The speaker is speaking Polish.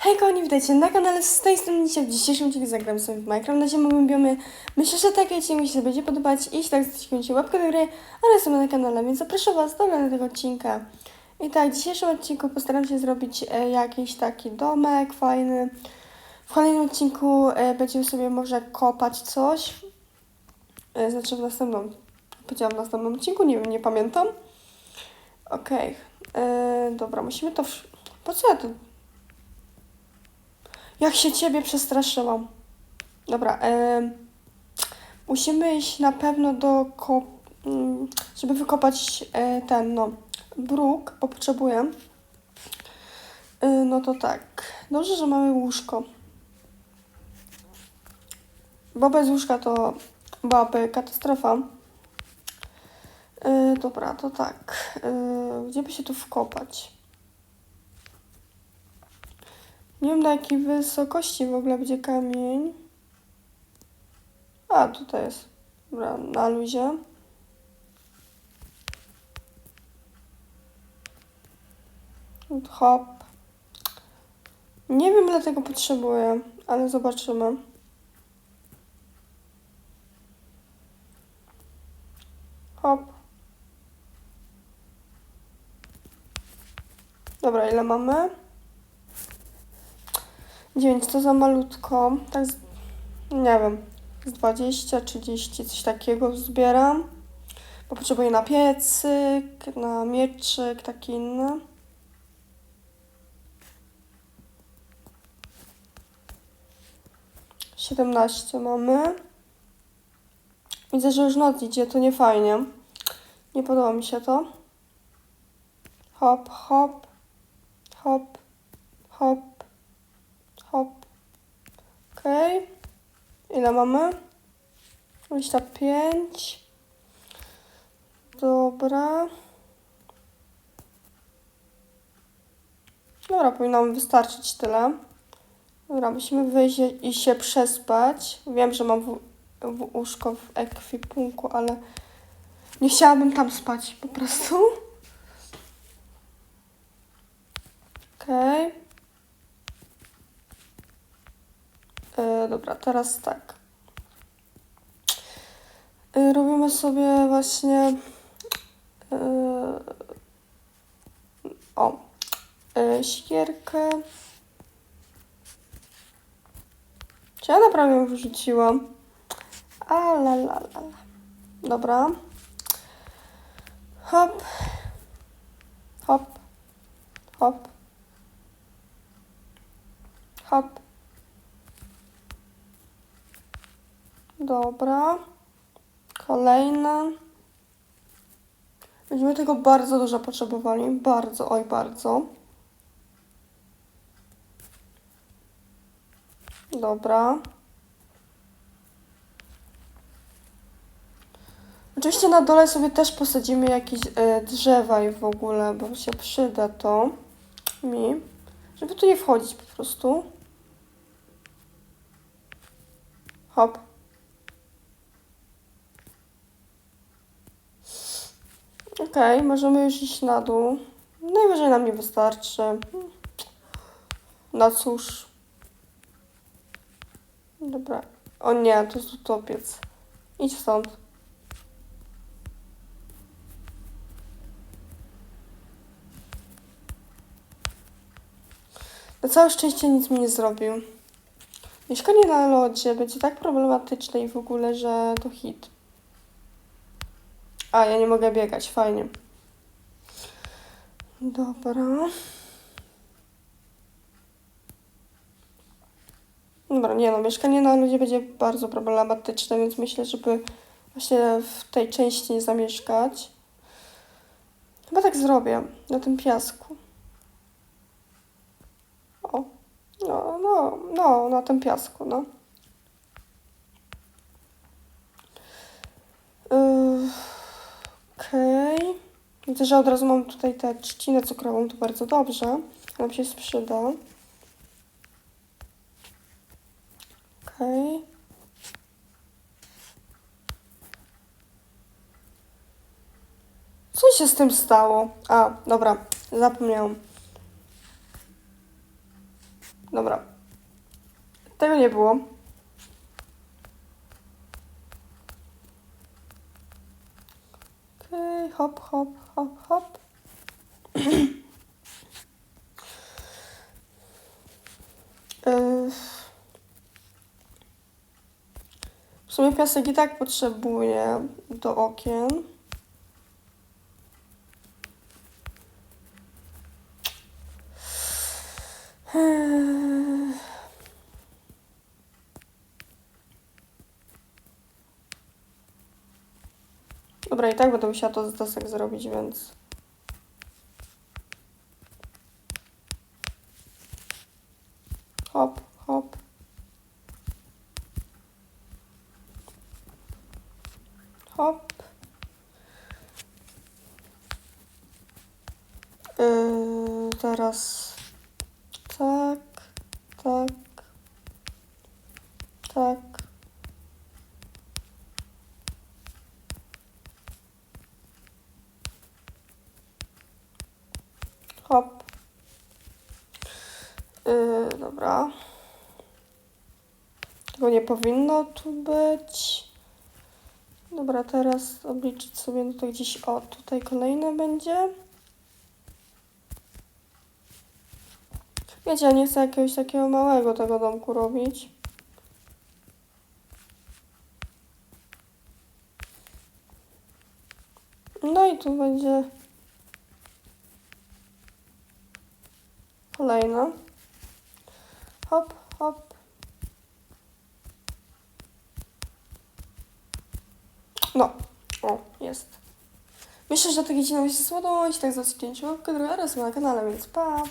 Hej kochani, witajcie na kanale z tej strony dzisiaj w dzisiejszym odcinku zagram sobie w Minecraft na zimowym biomie. Myślę, że taki odcinek mi się będzie podobać jeśli tak zostawcie łapkę do gry oraz na kanale, więc zapraszam Was do oglądania tego odcinka. I tak, w dzisiejszym odcinku postaram się zrobić e, jakiś taki domek fajny. W kolejnym odcinku e, będziemy sobie może kopać coś. E, znaczy w następnym, powiedziałam w następnym odcinku, nie wiem, nie pamiętam. Okej, e, dobra, musimy to... wsz- Po co ja to jak się ciebie przestraszyłam. Dobra, em, musimy iść na pewno do ko- mm, żeby wykopać e, ten, no, bruk, bo potrzebuję. E, no to tak. Dobrze, że mamy łóżko. Bo bez łóżka to byłaby katastrofa. E, dobra, to tak. E, gdzie by się tu wkopać? Nie wiem na jakiej wysokości w ogóle będzie kamień. A, tutaj jest. Dobra, na luzie. Hop. Nie wiem ile tego potrzebuję, ale zobaczymy. Hop. Dobra, ile mamy? 9 to za malutko. Tak, z, nie wiem, z 20, 30, coś takiego zbieram. Bo potrzebuję na piecyk, na mieczyk, taki inny. Siedemnaście mamy. Widzę, że już noc idzie, to nie fajnie. Nie podoba mi się to. Hop, hop, hop, hop. Hop. Okej. Ile mamy? 25. Dobra. Dobra, powinno mi wystarczyć tyle. Dobra, musimy wyjść i się przespać. Wiem, że mam w, w łóżko w ekwipunku, ale nie chciałabym tam spać po prostu. Okej. E, dobra, teraz tak. E, robimy sobie właśnie. E, o. E, sikierkę. Czy ja naprawdę ją wyrzuciłam? Ale la, la, la. Dobra. Hop. Hop. Hop. Hop. Dobra. Kolejne. Będziemy tego bardzo dużo potrzebowali. Bardzo, oj bardzo. Dobra. Oczywiście na dole sobie też posadzimy jakieś e, drzewa i w ogóle, bo się przyda to mi, żeby tu nie wchodzić po prostu. Hop. Okej, możemy już iść na dół. Najwyżej nam nie wystarczy. No cóż. Dobra. O nie, to jest utopiec. Idź stąd. Na całe szczęście nic mi nie zrobił. Mieszkanie na lodzie będzie tak problematyczne i w ogóle, że to hit. A, ja nie mogę biegać, fajnie. Dobra. Dobra, nie no, mieszkanie na ludzie będzie bardzo problematyczne, więc myślę, żeby właśnie w tej części nie zamieszkać. Chyba tak zrobię, na tym piasku. O, no, no, no, na tym piasku, no. Yy, Okej. Widzę, że od razu mam tutaj tę trzcinę cukrową, to bardzo dobrze. Nam się sprzyda. Okej. Co się z tym stało? A, dobra, zapomniałam. Dobra. Tego nie było. Okej, hop, hop, hop, hop. Yy. W sumie piasek i tak potrzebuję do okien. Eee. Dobra, i tak będę musiała to z desek zrobić, więc... Hop, hop. Hop. Yy, teraz Hop. Yy, dobra. Tego nie powinno tu być. Dobra, teraz obliczyć sobie, no to gdzieś, o, tutaj kolejne będzie. Wiecie, ja nie chcę jakiegoś takiego małego tego domku robić. No i tu będzie kolejna. Hop, hop. No, o, jest. Myślę, że to odcinek się spodobał. Jeśli tak, zostawcie łapkę, druga raz na kanale, więc pa!